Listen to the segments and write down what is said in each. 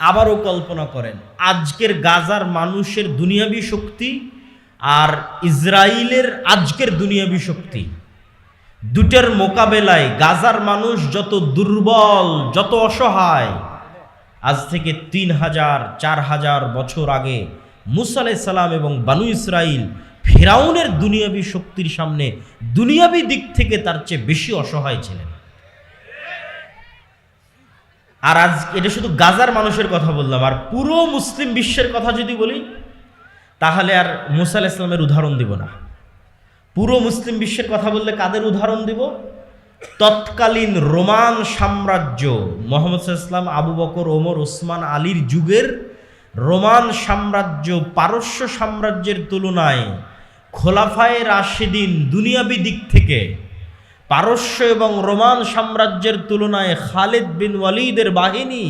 আবারও কল্পনা করেন, আজকের গাজার মানুষের দুনিয়াবী শক্তি আর ইসরায়েলের আজকের দুনিয়াবী শক্তি। দুটের মোকাবেলায় গাজার মানুষ যত দুর্বল, যত অসহায়, আজ থেকে তিন হাজার, চার হাজার বছর আগে মুসা সালাম এবং বানু ইসরাইল ফেরাউনের দুনিয়াবী শক্তির সামনে দুনিয়াবী দিক থেকে তার চেয়ে বেশি অসহায় ছিলেন। আর আজ এটা শুধু গাজার মানুষের কথা বললাম, আর পুরো মুসলিম বিশ্বের কথা যদি বলি, তাহলে আর মুসা ইসলামের উদাহরণ দিব না। পুরো মুসলিম বিশ্বের কথা বললে কাদের উদাহরণ দিব? তৎকালীন রোমান সাম্রাজ্য, মোহাম্মদ ইসলাম আবু বকর, ওমর, ওসমান, আলীর যুগের রোমান সাম্রাজ্য, পারস্য সাম্রাজ্যের তুলনায় খোলাফায় রাশেদিন দুনিয়াবি দিক থেকে পারস্য এবং রোমান সাম্রাজ্যের তুলনায় খালেদ বিন ওয়ালিদের বাহিনী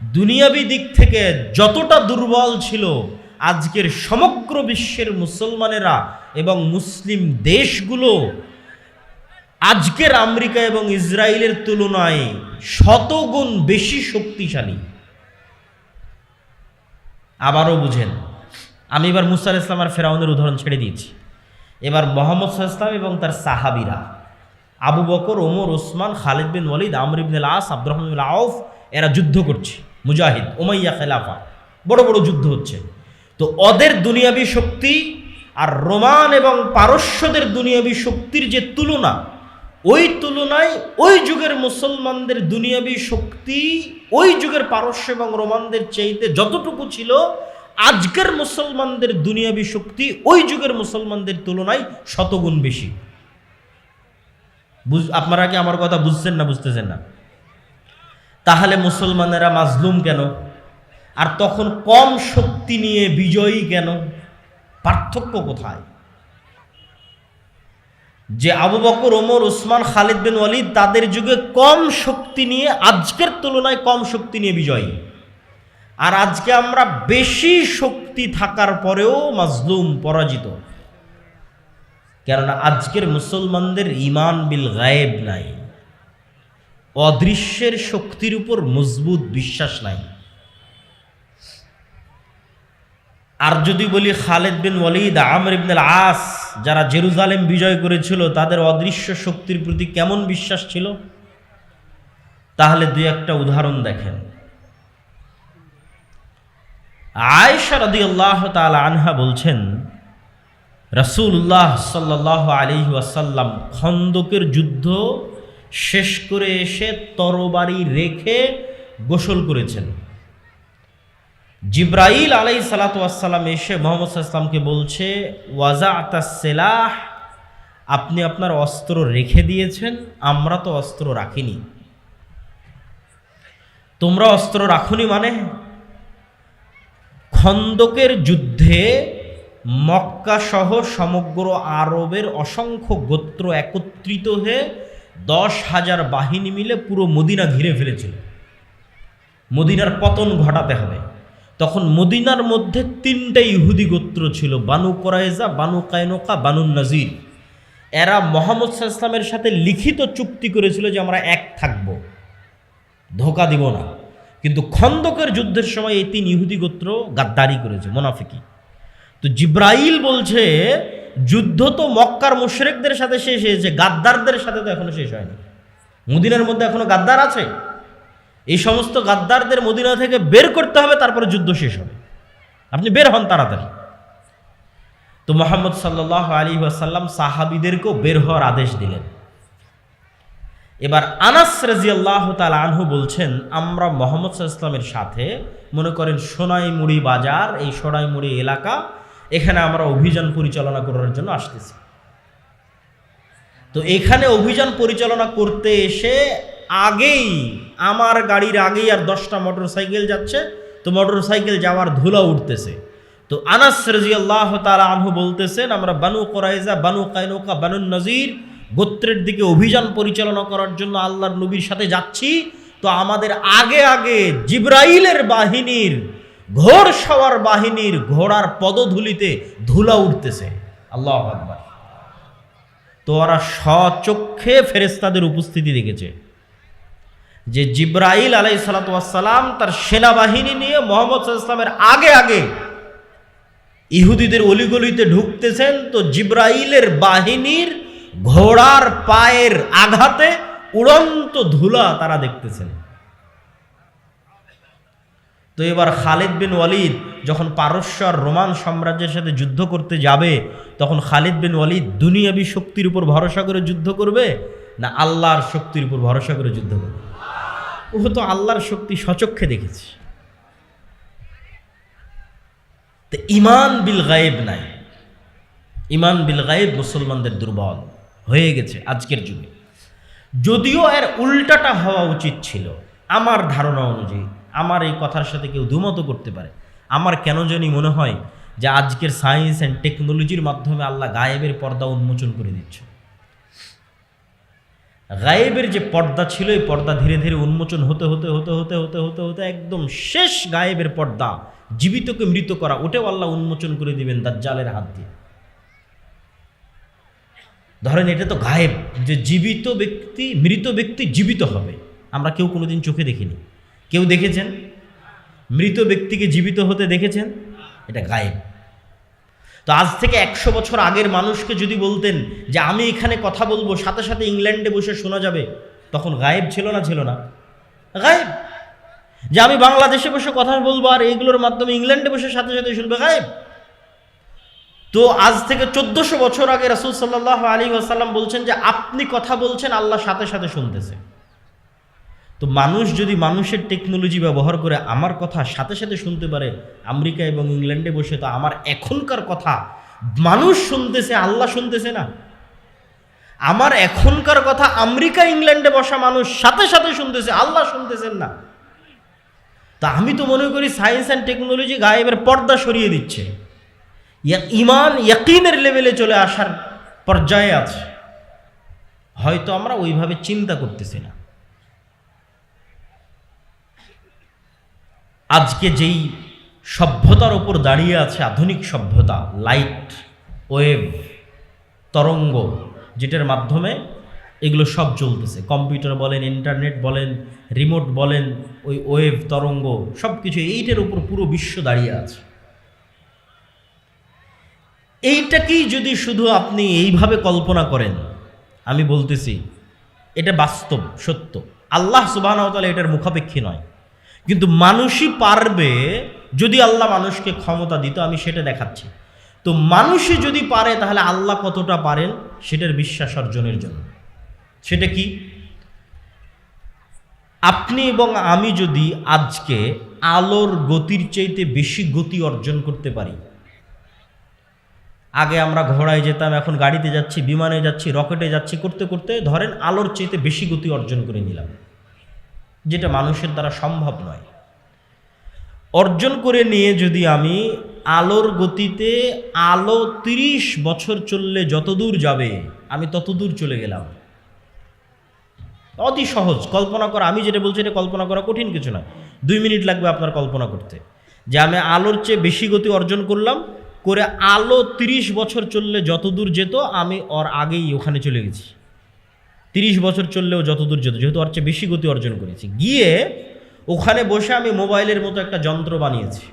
দুনিয়াবি দিক থেকে যতটা দুর্বল ছিল, আজকের সমগ্র বিশ্বের মুসলমানেরা এবং মুসলিম দেশগুলো আজকের আমেরিকা এবং ইসরায়েলের তুলনায় শতগুণ বেশি শক্তিশালী। আবারও বুঝেন, আমি এবার মুসা আলাইহিস ইসলাম আর ফেরাউনের উদাহরণ ছেড়ে দিয়েছি। এবার মোহাম্মদ ইসলাম এবং তার সাহাবিরা। আবু বকর, ওমর, ওসমান, খালিদ বিন ওয়ালিদ, আমর ইবনে আস আব্দুর রহমান আউফ, এরা যুদ্ধ করছে, মুজাহিদ ওমাইয়া খেলাফা। বড় বড় যুদ্ধ হচ্ছে। তো ওদের দুনিয়াবী শক্তি আর রোমান এবং পারস্যদের দুনিয়াবী শক্তির যে তুলনা, ওই তুলনায় ওই যুগের মুসলমানদের দুনিয়াবী শক্তি, ওই যুগের পারস্য এবং রোমানদের চাইতে যতটুকু ছিল, আজকের মুসলমানদের দুনিয়াবী শক্তি ওই যুগের মুসলমানদের তুলনায় শতগুণ বেশি। বুঝ আপনারা কি আমার কথা বুঝছেন না বুঝতেছেন না? তাহলে মুসলমানেরা মাজলুম কেন? আর তখন কম শক্তি নিয়ে বিজয়ী কেন? পার্থক্য কোথায়? যে আবু বকর, ওমর, ওসমান, খালিদ বিন ওয়ালিদ তাদের যুগে কম শক্তি নিয়ে, আজকের তুলনায় কম শক্তি নিয়ে বিজয়ী। আর আজকে আমরা বেশি শক্তি থাকার পরেও মাজলুম পরাজিত। কেননা আজকের মুসলমানদের ইমান বিল গায়েব নাই। অদৃশ্যের শক্তির উপর মজবুত বিশ্বাস নাই। আর যদি বলি খালেদ বিন ওয়ালিদ, আমর ইবনুল আস যারা জেরুজালেম বিজয় করেছিল, তাদের অদৃশ্য শক্তির প্রতি কেমন বিশ্বাস ছিল? তাহলে দুই একটা উদাহরণ দেখেন। আয়েশা রাদিয়াল্লাহ তাআলা আনহা বলছেন রাসূলুল্লাহ সাল্লাল্লাহু আলাইহি ওয়াসাল্লাম খন্দকের যুদ্ধ শেষ করে এসে তরবারি রেখে গোসল করেছেন। জিব্রাইল আলাই সালাতাম এসে মোহাম্মদ ইসলামকে বলছে ওয়াজা সেলাহ, আপনি আপনার অস্ত্র রেখে দিয়েছেন, আমরা তো অস্ত্র রাখিনি। তোমরা অস্ত্র রাখুনি মানে? খন্দকের যুদ্ধে মক্কা সহ সমগ্র আরবের অসংখ্য গোত্র একত্রিত হয়ে দশ হাজার বাহিনী মিলে পুরো মদিনা ঘিরে ফেলেছিল। মদিনার পতন ঘটাতে হবে। তখন মদিনার মধ্যে তিনটা ইহুদি গোত্র ছিল, Banu Qurayza Banu Qaynuqa, Banu Nadir. এরা মোহাম্মদ ইসলামের সাথে লিখিত চুক্তি করেছিল যে আমরা এক থাকব। ধোকা দিব না। কিন্তু খন্দকের যুদ্ধের সময় এই তিন ইহুদি গোত্র গাদ্দারি করেছে, মোনাফিকি। তো জিব্রাইল বলছে, যুদ্ধ তো মক্কার মুশরেকদের সাথে শেষ হয়েছে, গাদ্দারদের সাথে তো এখনও শেষ হয়নি। মদিনার মধ্যে এখনও গাদ্দার আছে? এই সমস্ত গাদ্দারদের মদিনা থেকে বের করতে হবে, তারপরে যুদ্ধ শেষ হবে। আপনি বের হন তাড়াতাড়ি। তো মোহাম্মদ সাল্লাহ আলী আসাল্লাম সাহাবিদেরকেও বের হওয়ার আদেশ দিলেন। এবার আনাস রাজিয়াল্লাহ তাল আনহু বলছেন, আমরা মোহাম্মদ ইসলামের সাথে, মনে করেন সোনাইমুড়ি বাজার, এই সোনাইমুড়ি এলাকা এখানে আমরা অভিযান পরিচালনা করার জন্য আসতেছি। তো এখানে অভিযান পরিচালনা করতে এসে আগেই, আমার গাড়ির আগেই আর দশটা মোটর সাইকেল যাচ্ছে, তো মোটর সাইকেল যাওয়ার ধুলা উঠতেছে। তো আনাস রাজিয়াল্লাহ তালা আনহু বলতেছেন, আমরা Banu Qurayza Banu Qaynuqa Banu Nadir গোত্রের দিকে অভিযান পরিচালনা করার জন্য আল্লাহর নবীর সাথে যাচ্ছি। তো আমাদের আগে আগে জিব্রাইলের বাহিনীর ঘোর সওয়ার বাহিনীর ঘোড়ার পদধূলিতে ধুলা উঠতেছে। আল্লাহ আকবার। তো ওরা স্বচক্ষে ফেরেস্তাদের উপস্থিতি দেখেছে। যে জিব্রাইল আলাই সালাতাম তার সেনাবাহিনী নিয়ে মোহাম্মদ ইসলামের আগে আগে ইহুদিদের অলিগলিতে ঢুকতেছেন, তো জিব্রাইলের বাহিনীর ঘোড়ার পায়ের আঘাতে উড়ন্ত ধুলা তারা দেখতেছেন। তো এবার খালিদ বিন ওয়ালিদ যখন পারস্য আর রোমান সাম্রাজ্যের সাথে যুদ্ধ করতে যাবে, তখন খালিদ বিন ওয়ালিদ দুনিয়াবী শক্তির উপর ভরসা করে যুদ্ধ করবে না আল্লাহর শক্তির উপর ভরসা করে যুদ্ধ করবে? ও তো আল্লাহর শক্তি সচক্ষে দেখেছে। তো ইমান বিল গায়েব নাই। ইমান বিল গায়েব মুসলমানদের দুর্বল হয়ে গেছে আজকের যুগে। যদিও এর উল্টাটা হওয়া উচিত ছিল, আমার ধারণা অনুযায়ী। আমার এই কথার সাথে কেউ দুমত করতে পারে। আমার কেন জানি মনে হয় যে আজকের সায়েন্স অ্যান্ড টেকনোলজির মাধ্যমে আল্লাহ গায়েবের পর্দা উন্মোচন করে দিচ্ছে। গায়েবের যে পর্দা ছিল, এই পর্দা ধীরে ধীরে উন্মোচন হতে হতে হতে হতে হতে হতে হতে একদম শেষ গায়েবের পর্দা, জীবিতকে মৃত করা, ওটাও আল্লাহ উন্মোচন করে দিবেন দাজ্জালের হাত দিয়ে। ধরেন এটা তো গায়েব, যে জীবিত ব্যক্তি, মৃত ব্যক্তি জীবিত হবে। আমরা কেউ কোনোদিন চোখে দেখিনি। কেউ দেখেছেন? মৃত ব্যক্তিকে জীবিত হতে দেখেছেন? এটা গায়েব। তো আজ থেকে একশো বছর আগের মানুষকে যদি বলতেন যে আমি এখানে কথা বলব, সাথে সাথে ইংল্যান্ডে বসে শোনা যাবে, তখন গায়েব ছিল না ছিল না? গায়েব। যে আমি বাংলাদেশে বসে কথা বলব আর এইগুলোর মাধ্যমে ইংল্যান্ডে বসে সাথে সাথে শুনবে, গায়েব। তো আজ থেকে চোদ্দশো বছর আগে রাসুল সাল্লাহ আলী আসাল্লাম বলছেন যে আপনি কথা বলছেন, আল্লাহ সাথে সাথে শুনতেছে। তো মানুষ যদি মানুষের টেকনোলজি ব্যবহার করে আমার কথা সাথে সাথে শুনতে পারে, আমেরিকা এবং ইংল্যান্ডে বসে, তো আমার এখনকার কথা মানুষ শুনতেছে, আল্লাহ শুনতেছে না। আমার এখনকার কথা আমেরিকা, ইংল্যান্ডে বসা মানুষ সাথে সাথে শুনতেছে, আল্লাহ শুনতেছেন না। তা আমি তো মনে করি সায়েন্স অ্যান্ড টেকনোলজি গায়েবের পর্দা সরিয়ে দিচ্ছে। ইমান ইয়াকিনের লেভেলে চলে আসার পর্যায়ে আছে। হয়তো আমরা ওইভাবে চিন্তা করতেছি না। আজকে যেই সভ্যতার ওপর দাঁড়িয়ে আছে আধুনিক সভ্যতা লাইট ওয়েভ তরঙ্গ, যেটার মাধ্যমে এগুলো সব চলতেছে। কম্পিউটার বলেন ইন্টারনেট বলেন রিমোট বলেন, ওই ওয়েভ তরঙ্গ সব কিছু এইটার উপর পুরো বিশ্ব দাঁড়িয়ে আছে। এইটাকেই যদি শুধু আপনি এইভাবে কল্পনা করেন, আমি বলতেছি, এটা বাস্তব, সত্য। আল্লাহ সুবাহ এটার মুখাপেক্ষী নয়। কিন্তু মানুষই পারবে যদি আল্লাহ মানুষকে ক্ষমতা দিত, আমি সেটা দেখাচ্ছি। তো মানুষই যদি পারে, তাহলে আল্লাহ কতটা পারেন? সেটার বিশ্বাস অর্জনের জন্য। সেটা কি? আপনি এবং আমি যদি আজকে আলোর গতির চাইতে বেশি গতি অর্জন করতে পারি, আগে আমরা ঘোড়ায় যেতাম, এখন গাড়িতে যাচ্ছি, বিমানে যাচ্ছি, রকেটে যাচ্ছি, করতে করতে ধরেন আলোর চাইতে বেশি গতি অর্জন করে নিলাম। যেটা মানুষের দ্বারা সম্ভব নয়। অর্জন করে নিয়ে যদি আমি আলোর গতিতে আলো তিরিশ বছর চললে যতদূর যাবে, আমি ততদূর চলে গেলাম। অতি সহজ। কল্পনা করা, আমি যেটা বলছি এটা কল্পনা করা কঠিন কিছু নয় দুই মিনিট লাগবে আপনার কল্পনা করতে। যে আমি আলোর চেয়ে বেশি গতি অর্জন করলাম, করে আলো তিরিশ বছর চললে যতদূর যেত, আমি ওর আগেই ওখানে চলে গেছি। তিরিশ বছর চললেও যত দূর যেত, যেহেতু ওর চেয়ে বেশি গতি অর্জন করেছি। গিয়ে ওখানে বসে আমি মোবাইলের মতো একটা যন্ত্র বানিয়েছি।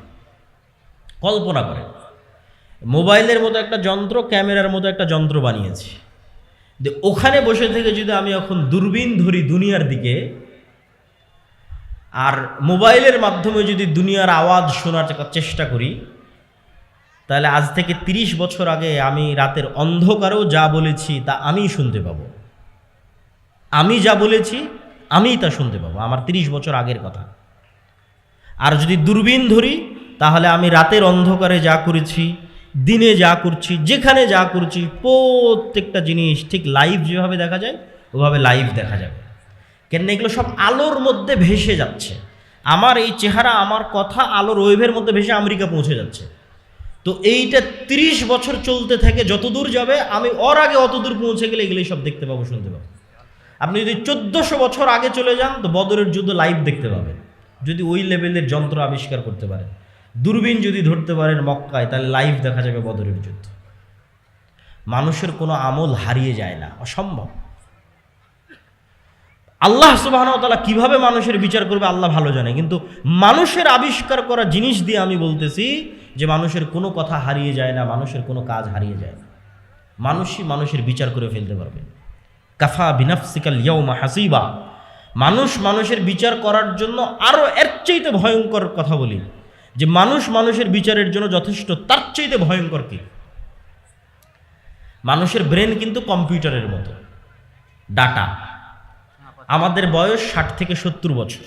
কল্পনা করে মোবাইলের মতো একটা যন্ত্র, ক্যামেরার মতো একটা যন্ত্র বানিয়েছি। যে ওখানে বসে থেকে যদি আমি এখন দূরবীন ধরি দুনিয়ার দিকে, আর মোবাইলের মাধ্যমে যদি দুনিয়ার আওয়াজ শোনার চেষ্টা করি, তাহলে আজ থেকে ৩০ বছর আগে আমি রাতের অন্ধকারেও যা বলেছি তা আমিই শুনতে পাবো। আমি যা বলেছি, আমিই তা শুনতে পাবো। আমার ৩০ বছর আগের কথা। আর যদি দূরবীন ধরি, তাহলে আমি রাতের অন্ধকারে যা করেছি, দিনে যা করছি, যেখানে যা করছি, প্রত্যেকটা জিনিস ঠিক লাইভ যেভাবে দেখা যায়, ওভাবে লাইভ দেখা যাবে। কেন এগুলো সব আলোর মধ্যে ভেসে যাচ্ছে। আমার এই চেহারা, আমার কথা আলোর ওয়েভের মধ্যে ভেসে আমেরিকা পৌঁছে যাচ্ছে। তো এইটা ৩০ বছর চলতে থাকে যতদূর যাবে, আমি ওর আগে অত দূর পৌঁছে গেলে এগুলোই সব দেখতে পাবো, শুনতে পাবো। আপনি যদি চোদ্দোশো বছর আগে চলে যান, তো বদরের যুদ্ধ লাইভ দেখতে পাবেন। যদি ওই লেভেলের যন্ত্র আবিষ্কার করতে পারেন। দূরবীন যদি ধরতে পারেন মক্কায়, তাহলে লাইভ দেখা যাবে বদরের যুদ্ধ। মানুষের কোনো আমল হারিয়ে যায় না, অসম্ভব। আল্লাহ সুবাহতালা কীভাবে মানুষের বিচার করবে, আল্লাহ ভালো জানে। কিন্তু মানুষের আবিষ্কার করা জিনিস দিয়ে আমি বলতেছি যে মানুষের কোনো কথা হারিয়ে যায় না, মানুষের কোনো কাজ হারিয়ে যায় না। মানুষই মানুষের বিচার করে ফেলতে পারবে। কাফা বিনাফসিকাল ইয়ৌমা হাসিবা। মানুষ মানুষের বিচার করার জন্য আরও এর চাইতে ভয়ঙ্কর কথা বলি। যে মানুষ মানুষের বিচারের জন্য যথেষ্ট, তার চাইতে ভয়ঙ্কর কি? মানুষের ব্রেন কিন্তু কম্পিউটারের মতো। ডাটা। আমাদের বয়স ষাট থেকে সত্তর বছর।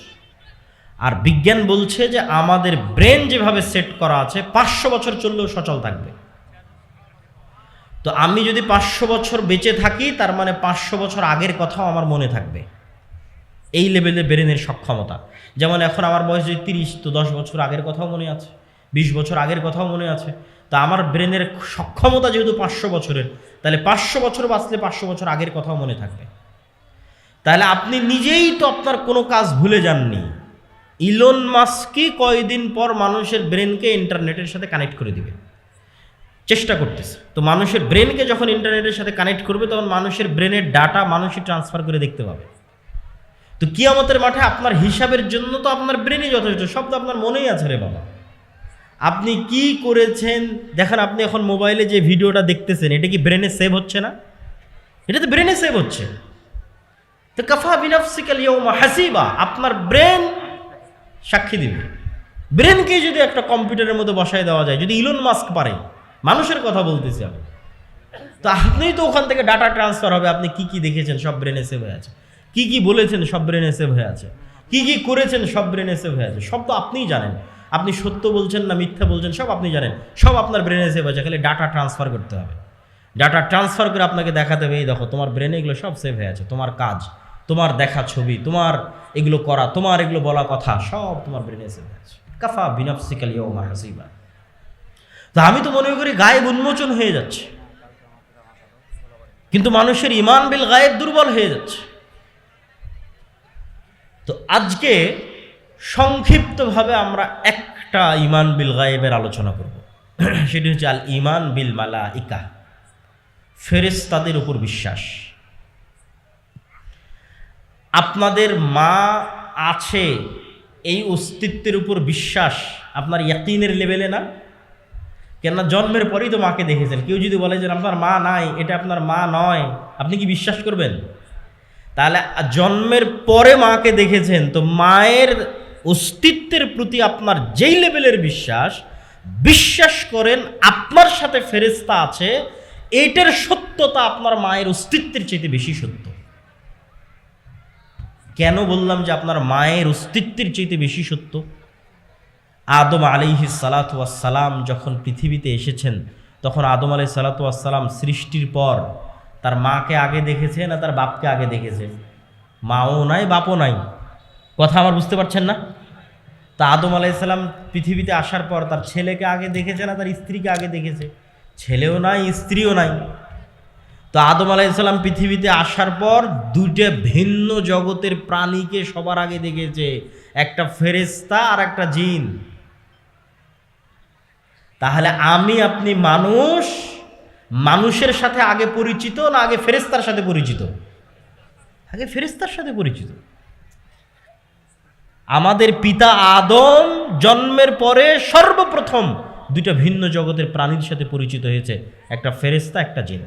আর বিজ্ঞান বলছে যে আমাদের ব্রেন যেভাবে সেট করা আছে, পাঁচশো বছর চললেও সচল থাকবে। তো আমি যদি পাঁচশো বছর বেঁচে থাকি, তার মানে পাঁচশো বছর আগের কথাও আমার মনে থাকবে। এই লেভেলে ব্রেনের সক্ষমতা। যেমন এখন আমার বয়স যদি তিরিশ, তো দশ বছর আগের কথাও মনে আছে, বিশ বছর আগের কথাও মনে আছে। তা আমার ব্রেনের সক্ষমতা যেহেতু পাঁচশো বছরের, তাহলে পাঁচশো বছর বাঁচলে পাঁচশো বছর আগের কথাও মনে থাকবে। তাহলে আপনি নিজেই তো আপনার কোনো কাজ ভুলে যাননি। ইলন মাস্কই কয়দিন পর মানুষের ব্রেনকে ইন্টারনেটের সাথে কানেক্ট করে দিবে। চেষ্টা করতেছে। তো মানুষের ব্রেনকে যখন ইন্টারনেটের সাথে কানেক্ট করবে, তখন মানুষের ব্রেনের ডাটা মানুষই ট্রান্সফার করে দেখতে পাবে। তো কিয়ামতের মাঠে আপনার হিসাবের জন্য তো আপনার ব্রেনই যথেষ্ট, সব তো আপনার মনেই আছে রে বাবা। আপনি কি করেছেন? দেখেন, আপনি এখন মোবাইলে যে ভিডিওটা দেখতেছেন, এটা কি ব্রেনে সেভ হচ্ছে না? এটা তো ব্রেনে সেভ হচ্ছে। তো কাফা বিনাফসিকাল ইয়ৌমা হাসিবা, আপনার ব্রেন সাক্ষী দিবে। ব্রেনকে যদি একটা কম্পিউটারের মধ্যে বসায় দেওয়া যায়, যদি ইলন মাস্ক পারে মানুষের কথা বলতেছি আমি। তো আপনিই তো ওখান থেকে ডাটা ট্রান্সফার হবে, আপনি কি কি দেখেছেন, সব ব্রেনে সেভ হয়ে আছে। কি কি বলেছেন, সব ব্রেনে সেভ হয়ে আছে। কি কি করেছেন, সব ব্রেনে সেভ হয়ে আছে। সব তো আপনিই জানেন। আপনি সত্য বলছেন না মিথ্যা বলছেন, সব আপনি জানেন। সব আপনার ব্রেনে সেভ আছে, খালি ডাটা ট্রান্সফার করতে হবে। ডাটা ট্রান্সফার করে আপনাকে দেখাতে হবে, এই দেখো, তোমার ব্রেনে এগুলো সব সেভ হয়ে আছে। তোমার কাজ, তোমার দেখা ছবি, তোমার এগুলো করা, তোমার এগুলো বলা কথা, সব তোমার ব্রেনে সেভ হয়ে আছে। কাফা বিনাফসিকাল ইয়ৌমা হাসিবা। তো আমি তো মনে করি গায়েব উন্মোচন হয়ে যাচ্ছে। কিন্তু মানুষের ইমান বিল গায়েব দুর্বল হয়ে যাচ্ছে। তো আজকে সংক্ষিপ্তভাবে আমরা একটা ইমান বিল গায়েবের আলোচনা করব। সেটি হচ্ছে আল ইমান বিল মালা ইকা ফেরেস্তাদের উপর বিশ্বাস। আপনাদের মা আছে এই অস্তিত্বের উপর বিশ্বাস। আপনার ইয়াকিনের লেভেলে না? কেননা জন্মের পরেই তো মাকে দেখেছেন। কেউ যদি বলে যে, আপনার মা নাই, এটা আপনার মা নয়। আপনি কি বিশ্বাস করবেন? তাহলে জন্মের পরে মাকে দেখেছেন, তো মায়ের অস্তিত্বের প্রতি আপনার যেই লেভেলের বিশ্বাস বিশ্বাস করেন আপনার সাথে ফেরেস্তা আছে, এটার সত্যতা আপনার মায়ের অস্তিত্বের চাইতে বেশি সত্য। কেন বললাম যে আপনার মায়ের অস্তিত্বের চাইতে বেশি সত্য? আদম আলিহি সালাতাম যখন পৃথিবীতে এসেছেন, তখন আদম আলি সালাতাম সৃষ্টির পর তার মাকে আগে দেখেছে না তার বাপকে আগে দেখেছে? মাও নাই, বাপও নাই। কথা আমার বুঝতে পারছেন না? তা আদম আলাইসাল্লাম পৃথিবীতে আসার পর তার ছেলেকে আগে দেখেছে না তার স্ত্রীকে আগে দেখেছে? ছেলেও নাই, স্ত্রীও নাই। তো আদম আলাইসাল্লাম পৃথিবীতে আসার পর দুইটা ভিন্ন জগতের প্রাণীকে সবার আগে দেখেছে। একটা ফেরেস্তা আর একটা জিন। তাহলে আমি আপনি মানুষ, মানুষের সাথে আগে পরিচিত না আগে ফেরেস্তার সাথে পরিচিত? আগে ফেরেস্তার সাথে পরিচিত। আমাদের পিতা আদম জন্মের পরে সর্বপ্রথম দুইটা ভিন্ন জগতের প্রাণীর সাথে পরিচিত হয়েছে, একটা ফেরেস্তা একটা জিন।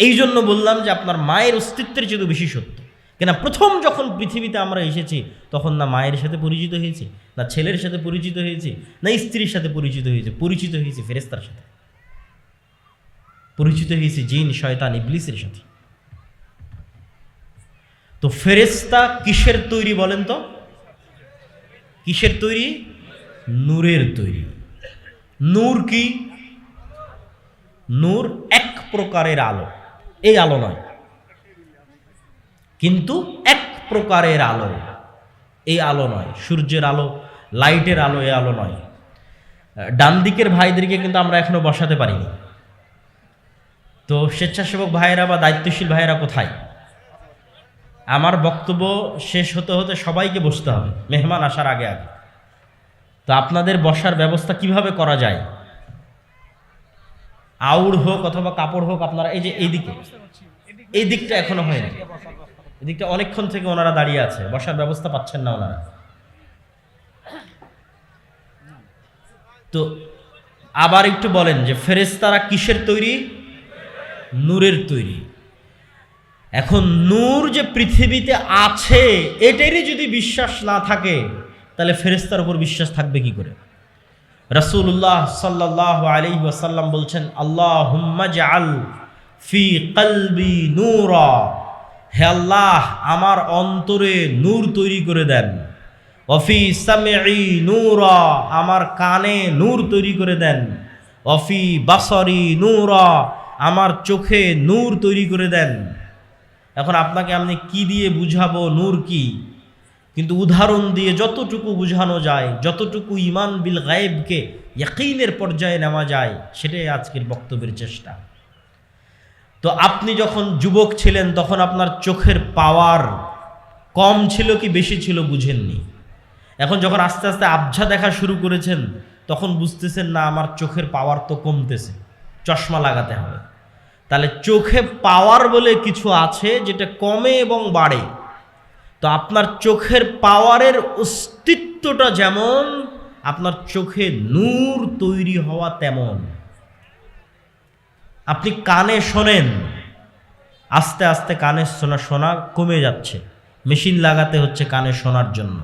এই জন্য বললাম যে আপনার মায়ের অস্তিত্বের চেয়ে বেশি সত্য। কেন প্রথম যখন পৃথিবীতে আমরা এসেছি, তখন না মায়ের সাথে পরিচিত হয়েছি, না ছেলের সাথে পরিচিত হয়েছি, না স্ত্রীর সাথে পরিচিত হয়েছে, পরিচিত হয়েছি ফেরেস্তার সাথে। পরিচিত হয়েছি জিন, শয়তান, ইবলিসের সাথে। তো ফেরেস্তা কিসের তৈরি বলেন তো? কিসের তৈরি? নূরের তৈরি। নূর কি? নূর এক প্রকারের আলো। এই আলো নয়। কিন্তু এক প্রকারের আলো। এই আলো নয়, সূর্যের আলো, লাইটের আলো, এই আলো নয়। ডান দিকের ভাইদেরকে কিন্তু আমরা এখনও বসাতে পারিনি। তো স্বেচ্ছাসেবক ভাইয়েরা বা দায়িত্বশীল ভাইয়েরা কোথায়? আমার বক্তব্য শেষ হতে হতে সবাইকে বসতে হবে, মেহমান আসার আগে আগে। তো আপনাদের বসার ব্যবস্থা কীভাবে করা যায়? আউড় হোক অথবা কাপড় হোক আপনারা, এই যে এইদিকে এই দিকটা এখনও হয়নি। এই দিকটা অনেকক্ষণ থেকে ওনারা দাঁড়িয়ে আছে। বসার ব্যবস্থা পাচ্ছেন না ওনারা। তো আবার একটু বলেন যে ফেরেশতারা কিসের তৈরি? নূরের তৈরি। এখন নূর যে পৃথিবীতে আছে, এটারই যদি বিশ্বাস না থাকে, তাহলে ফেরেস্তার উপর বিশ্বাস থাকবে কি করে? রাসূলুল্লাহ সাল্লাহ আলী ওয়াসাল্লাম বলছেন আল্লাহ হুম্মাজআল ফি কলবি নূরা। হে আল্লাহ, আমার অন্তরে নূর তৈরি করে দেন। অফি সামঈ নূরা, আমার কানে নূর তৈরি করে দেন। অফি বাসরি নূরা, আমার চোখে নূর তৈরি করে দেন। এখন আপনাকে আমি কি দিয়ে বুঝাবো নূর কি? কিন্তু উদাহরণ দিয়ে যতটুকু বুঝানো যায়, যতটুকু ইমান বিল গায়েবকে ইয়াকিনের পর্যায়ে নেওয়া যায়, সেটাই আজকের বক্তব্যের চেষ্টা। তো আপনি যখন যুবক ছিলেন, তখন আপনার চোখের পাওয়ার কম ছিল কি বেশি ছিল বুঝেননি? এখন যখন আস্তে আস্তে আবঝা দেখা শুরু করেছেন, তখন বুঝতেছেন, না, আমার চোখের পাওয়ার তো কমতেছে, চশমা লাগাতে হবে। তাহলে চোখে পাওয়ার বলে কিছু আছে যেটা কমে এবং বাড়ে। তো আপনার চোখের পাওয়ারের অস্তিত্বটা যেমন, আপনার চোখে নূর তৈরি হওয়া তেমন। আপনি কানে শোনেন। আস্তে আস্তে কানে শোনা শোনা কমে যাচ্ছে। মেশিন লাগাতে হচ্ছে কানে শোনার জন্য।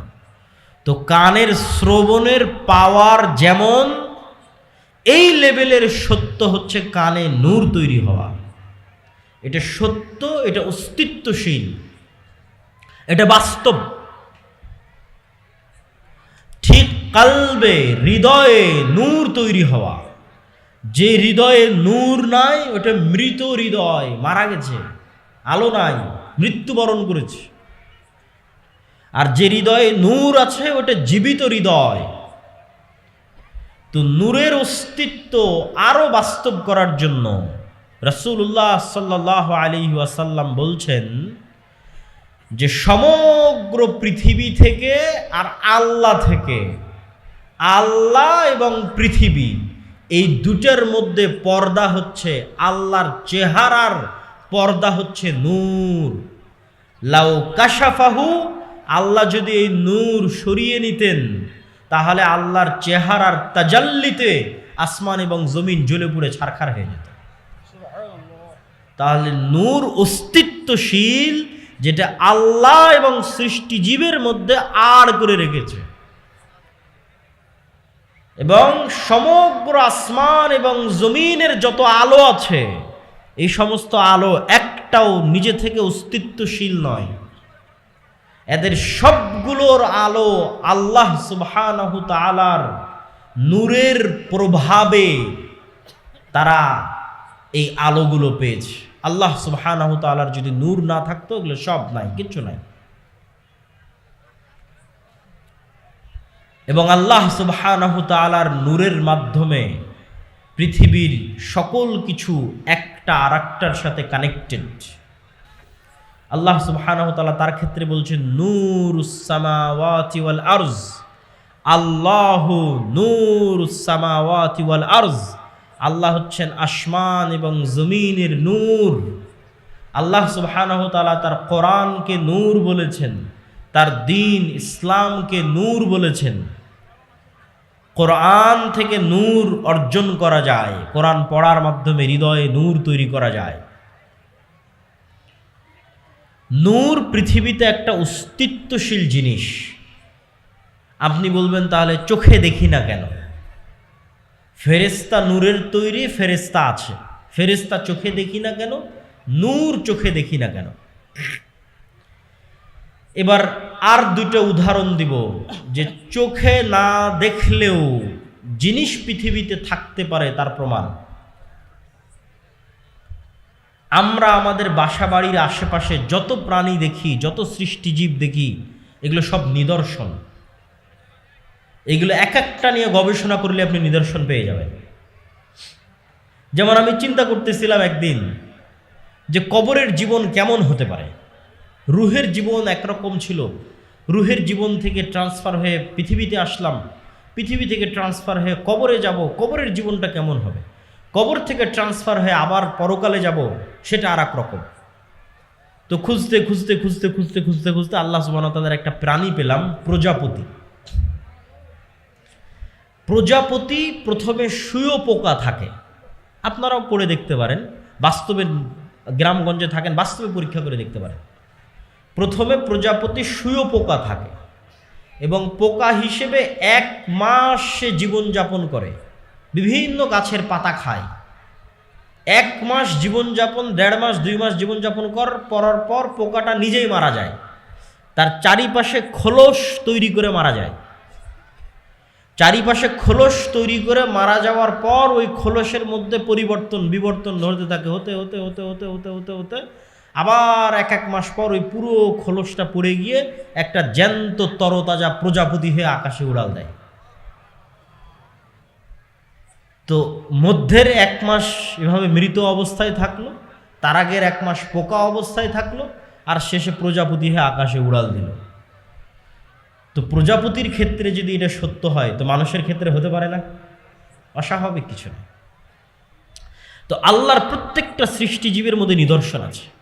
তো কানের শ্রবণের পাওয়ার যেমন, এই লেভেলের সত্য হচ্ছে কানে নূর তৈরি হওয়া। এটা সত্য, এটা অস্তিত্বশীল। এটা বাস্তব। ঠিক কালবে হৃদয়ে নূর তৈরি হওয়া। যে হৃদয়ে নূর নাই, ওটা মৃত হৃদয়, মারা গেছে, আলো নাই, মৃত্যুবরণ করেছে। আর যে হৃদয়ে নূর আছে, ওটা জীবিত হৃদয়। তো নূরের অস্তিত্ব আরও বাস্তব করার জন্য রসুল্লাহ সাল্লাহ আলী ওয়াসাল্লাম বলছেন যে সমগ্র পৃথিবী থেকে আর আল্লাহ থেকে, আল্লাহ এবং পৃথিবী এই দুটার মধ্যে পর্দা হচ্ছে আল্লাহর চেহারার পর্দা হচ্ছে নূর। লাউ কাশাফাহু, আল্লাহ যদি এই নূর সরিয়ে নিতেন, তাহলে আল্লাহর চেহারার তাজাল্লিতে আসমান এবং জমিন জ্বলে পুড়ে ছারখার হয়ে যেত। তাহলে নূর অস্তিত্বশীল, যেটা আল্লাহ এবং সৃষ্টিজীবের মধ্যে আর করে রেখেছে। এবং সমগ্র আসমান এবং জমিনের যত আলো আছে, এই সমস্ত আলো একটাও নিজে থেকে অস্তিত্বশীল নয়। এদের সবগুলোর আলো আল্লাহ সুবহানাহু তাআলার নূরের প্রভাবে তারা এই আলোগুলো পেয়েছে। আল্লাহ সুবহানাহু তাআলার যদি নূর না থাকতো, এগুলো সব নাই, কিচ্ছু নাই। এবং আল্লাহ সুবহানাহু তাআলার নূরের মাধ্যমে পৃথিবীর সকল কিছু একটা আর একটার সাথে কানেক্টেড আল্লাহ সুবহানাহু তাআলা তার ক্ষেত্রে বলছেন, নূরুস সামাওয়াতি ওয়াল আরজ। আল্লাহু নূরুস সামাওয়াতি ওয়াল আরজ। আল্লাহ হচ্ছেন আসমান এবং জমিনের নূর। আল্লাহ সুবহানাহু তাআলা তার কোরআনকে নূর বলেছেন, তার দিন ইসলামকে নূর বলেছেন। কোরআন থেকে নূর অর্জন করা যায়। কোরআন পড়ার মাধ্যমে হৃদয়ে নূর তৈরি করা যায়। নূর পৃথিবীতে একটা অস্তিত্বশীল জিনিস। আপনি বলবেন, তাহলে চোখে দেখি না কেন? ফেরেস্তা নূরের তৈরি ফেরেস্তা আছে। ফেরেস্তা চোখে দেখি না কেন? নূর চোখে দেখি না কেন? এবার আর দুটো উদাহরণ দিব, যে চোখে না দেখলেও জিনিস পৃথিবীতে থাকতে পারে তার প্রমাণ। আমরা আমাদের বাসা বাড়ির আশেপাশে যত প্রাণী দেখি, যত সৃষ্টিজীব দেখি, এগুলো সব নিদর্শন। এগুলো এক একটা নিয়ে গবেষণা করলে আপনি নিদর্শন পেয়ে যাবেন। যেমন আমি চিন্তা করতেছিলাম একদিন যে কবরের জীবন কেমন হতে পারে। রুহের জীবন একরকম ছিল। রুহের জীবন থেকে ট্রান্সফার হয়ে পৃথিবীতে আসলাম। পৃথিবী থেকে ট্রান্সফার হয়ে কবরে যাব। কবরের জীবনটা কেমন হবে? কবর থেকে ট্রান্সফার হয়ে আবার পরকালে যাব, সেটা আর এক রকম তো খুঁজতে খুঁজতে খুঁজতে খুঁজতে খুঁজতে খুঁজতে আল্লাহ সুবাহ তাদের একটা প্রাণী পেলাম, প্রজাপতি। প্রজাপতি প্রথমে শুয়ো পোকা থাকে। আপনারাও করে দেখতে পারেন বাস্তবে গ্রামগঞ্জে থাকেন, বাস্তবে পরীক্ষা করে দেখতে পারেন। প্রথমে প্রজাপতি শুয়ো পোকা থাকে এবং পোকা হিসেবে এক মাস সে জীবনযাপন করে, বিভিন্ন গাছের পাতা খায়। এক মাস জীবনযাপন, দেড় মাস, দুই মাস জীবনযাপন কর, পরার পর পোকাটা নিজেই মারা যায়। তার চারিপাশে খোলস তৈরি করে মারা যায়। চারিপাশে খোলস তৈরি করে মারা যাওয়ার পর ওই খোলসের মধ্যে পরিবর্তন, বিবর্তন ধরতে থাকে। হতে হতে হতে হতে হতে হতে হতে আবার এক এক মাস পর ওই পুরো খোলসটা পড়ে গিয়ে একটা জ্যান্ত তরতাজা প্রজাপতি হয়ে আকাশে উড়াল দেয়। তো মধ্যের এক মাস এভাবে মৃত অবস্থায় থাকল, তার আগের এক মাস পোকা অবস্থায় থাকল, আর শেষে প্রজাপতি হয়ে আকাশে উড়াল দিল। তো প্রজাপতির ক্ষেত্রে যদি এটা সত্য হয়, তো মানুষের ক্ষেত্রে হতে পারে না। অস্বাভাবিক কিছু না। তো আল্লাহর প্রত্যেকটা সৃষ্টিজীবের মধ্যে নিদর্শন আছে।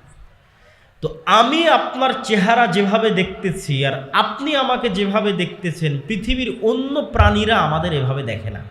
তো আমি আপনার চেহারা যেভাবে দেখতেছি আর আপনি আমাকে যেভাবে দেখতেছেন, পৃথিবীর অন্য প্রাণীরা আমাদের এভাবে দেখে না।